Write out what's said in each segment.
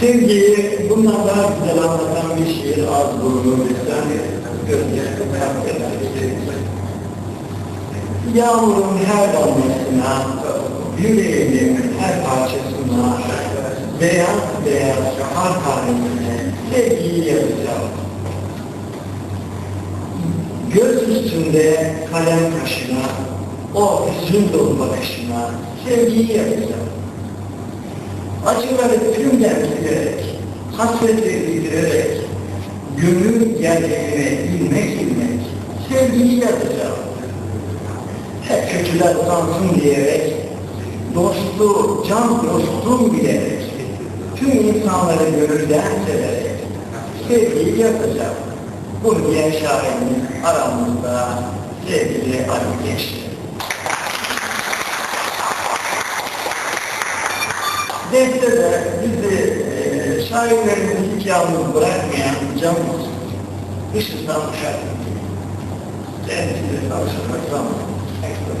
Sevgiyi bundan daha güzel anlatan bir şiir az bulunur lütfen. Gözlerimi kalplerine Yağmurun her damlasına, yüreğimin her parçasına, beyaz beyaz kar tanesine sevgiyi yazacağım. Göz üstünde kalem kaşına, o hüzün dolu bakışına sevgiyi yazacağım. Acıları tümden silerek, hasreti bildirerek, gönül yerlerine ilmek ilmek sevgiyi yazacağım. Hep kötüler utansın diyerek, dostu, can dostum bilerek, tüm insanları gönülden severek sevgiyi yazacağım. Bunu diyen şairimiz aramızda sevgili Ali Gençler. Adette de bizi e, sahiplerimiz hiç yalnız bırakmayan canımız. Dışından dışarı. Denizde çalışırmak zaman. Ekstra.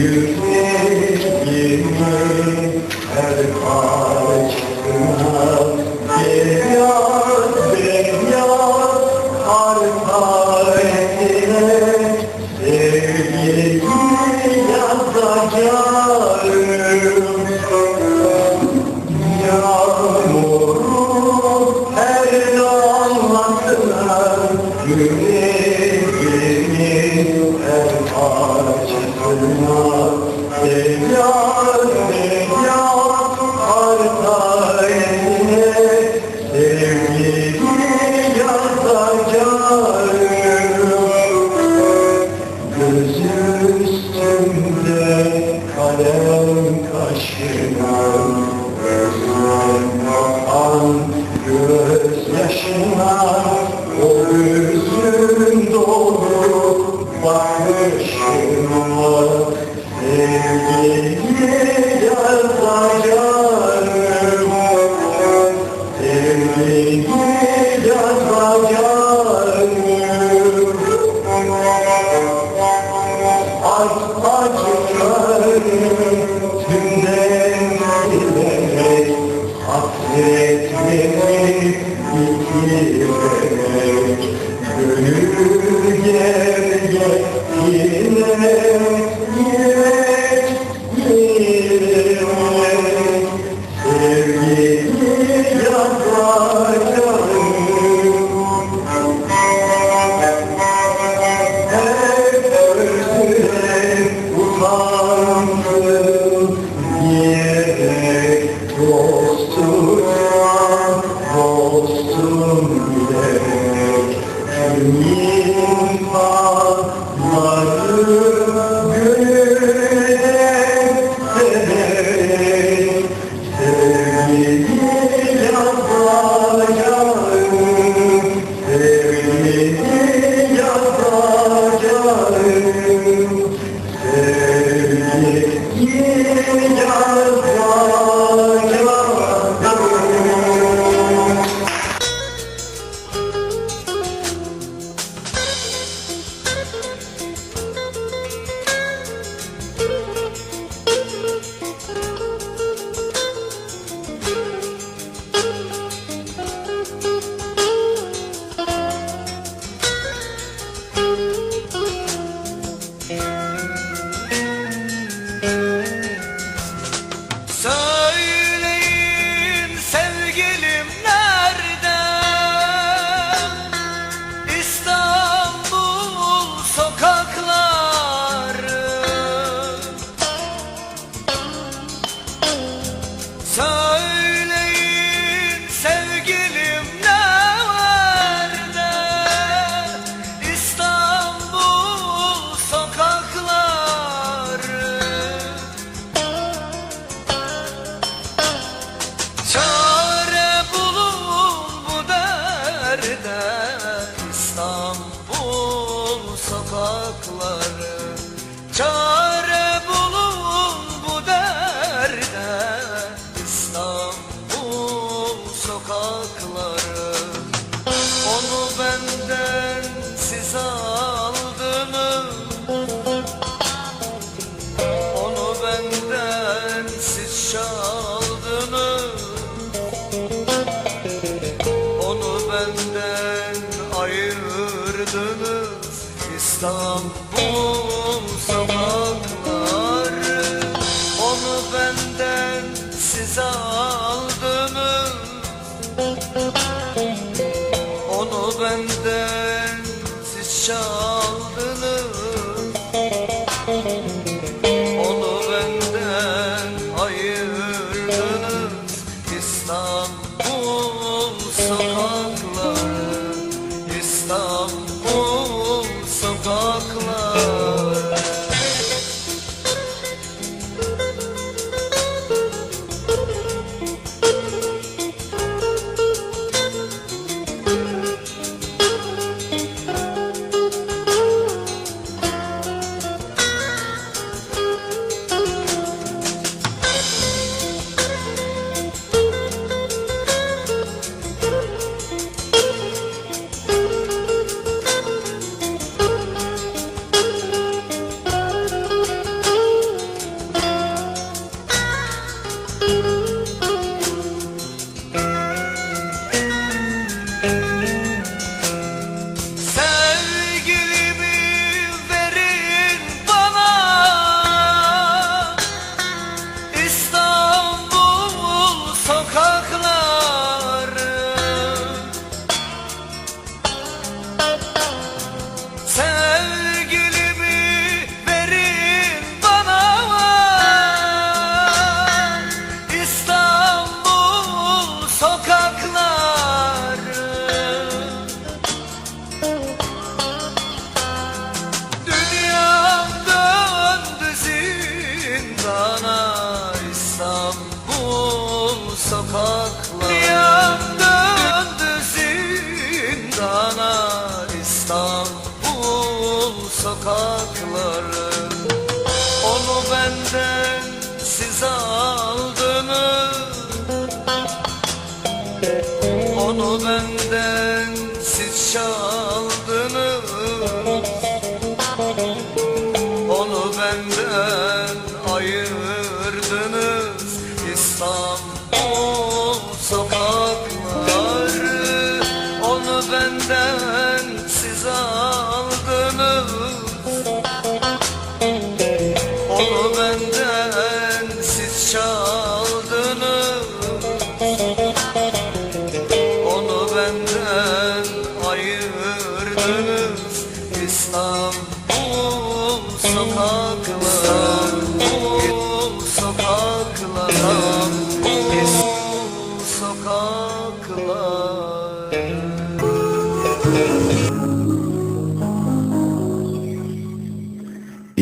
Yüreğimin Gönül gerge sokakları Çare İstanbul sokakları Onu benden siz aldınız. Onu benden siz çaldınız Oh.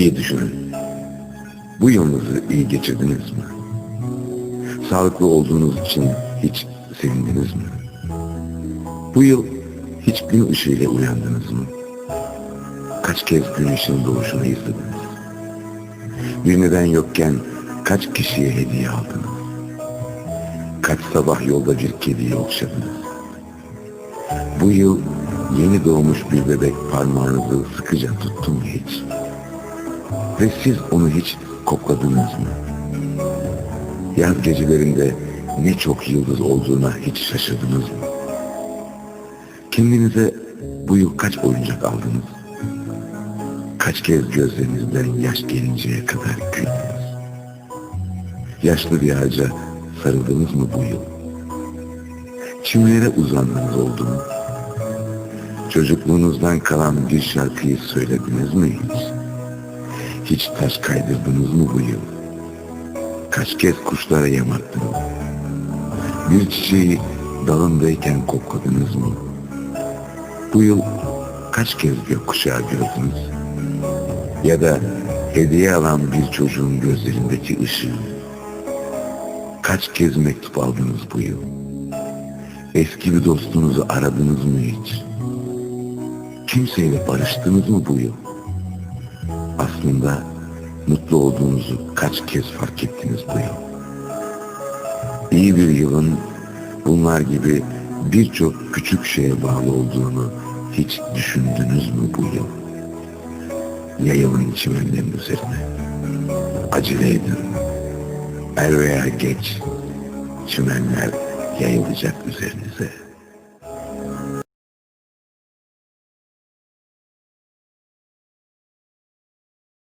İyi düşünün. Bu yılınızı iyi geçirdiniz mi? Sağlıklı olduğunuz için hiç sevindiniz mi? Bu yıl hiç gün ışığıyla uyandınız mı? Kaç kez güneşin doğuşunu izlediniz? Bir neden yokken kaç kişiye hediye aldınız? Kaç sabah yolda bir kediyi okşadınız? Bu yıl yeni doğmuş bir bebek parmağınızı sıkıca tuttu mu hiç? Ve siz onu hiç kokladınız mı? Yaz gecelerinde ne çok yıldız olduğuna hiç şaşırdınız mı? Kendinize bu yıl kaç oyuncak aldınız? Kaç kez gözlerinizden yaş gelinceye kadar güldünüz? Yaşlı bir ağaca sarıldınız mı bu yıl? Çimlere uzandınız oldu mu? Çocukluğunuzdan kalan bir şarkıyı söylediniz mi hiç? Hiç taş kaydırdınız mı bu yıl? Kaç kez kuşlara yem attınız? Bir çiçeği dalındayken kokladınız mı? Bu yıl kaç kez gökkuşağı gördünüz? Ya da hediye alan bir çocuğun gözlerindeki ışığı. Kaç kez mektup aldınız bu yıl? Eski bir dostunuzu aradınız mı hiç? kimseyle barıştınız mı bu yıl? Aslında mutlu olduğunuzu kaç kez fark ettiniz bu yıl? İyi bir yılın bunlar gibi birçok küçük şeye bağlı olduğunu hiç düşündünüz mü bu yıl? Yayılın çimenlerin üzerine. Acele edin. Er veya geç çimenler yayılacak üzerinize.